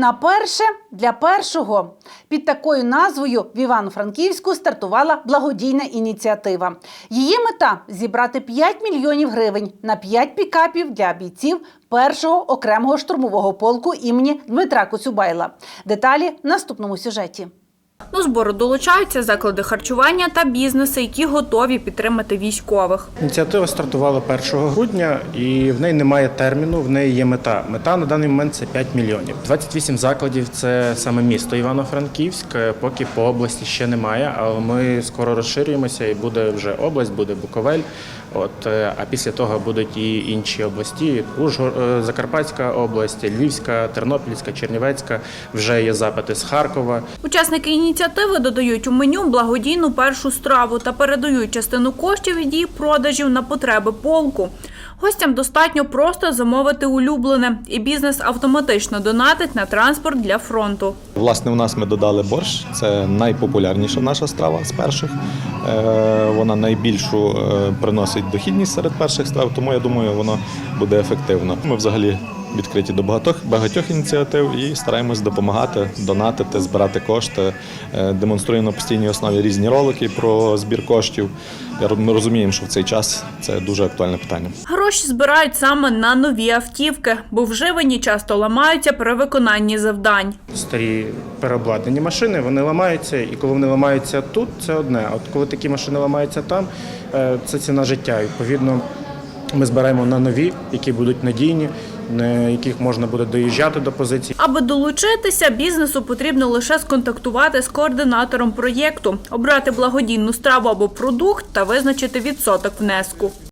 На перше для першого під такою назвою в Івано-Франківську стартувала благодійна ініціатива. Її мета зібрати 5 мільйонів гривень на 5 пікапів для бійців першого окремого штурмового полку імені Дмитра Коцюбайла. Деталі в наступному сюжеті. До збору долучаються заклади харчування та бізнеси, які готові підтримати військових. Ініціатива стартувала 1 грудня і в неї немає терміну, в неї є мета. Мета на даний момент це 5 мільйонів. 28 закладів це саме місто Івано-Франківськ. Поки по області ще немає, але ми скоро розширюємося і буде вже область, буде Буковель. От е, а після того будуть і інші області: Ужгор, е, Закарпатська область, Львівська, Тернопільська, Чернівецька. Вже є запити з Харкова. Учасники ініціативи додають у меню благодійну першу страву та передають частину коштів від її продажів на потреби полку. Гостям достатньо просто замовити улюблене, і бізнес автоматично донатить на транспорт для фронту. Власне, у нас ми додали борщ. Це найпопулярніша наша страва з перших. Е, Вона найбільшу е, приносить дохідність серед перших страв, тому я думаю, воно буде ефективно. Ми взагалі відкриті до багатьох багатьох ініціатив і стараємось допомагати, донатити, збирати кошти. Е, Демонструємо на постійній основі різні ролики про збір коштів. Я Ми розуміємо, що в цей час це дуже актуальне питання. Гроші збирають саме на нові автівки, бо вживані часто ламаються при виконанні завдань. Старі переобладнані машини, вони ламаються, і коли вони ламаються тут, це одне. А от коли такі машини ламаються там, е, це ціна життя. Відповідно, ми збираємо на нові, які будуть надійні, на яких можна буде доїжджати до позицій. Аби долучитися, бізнесу потрібно лише сконтактувати з координатором проєкту, обрати благодійну страву або продукт та визначити відсоток внеску.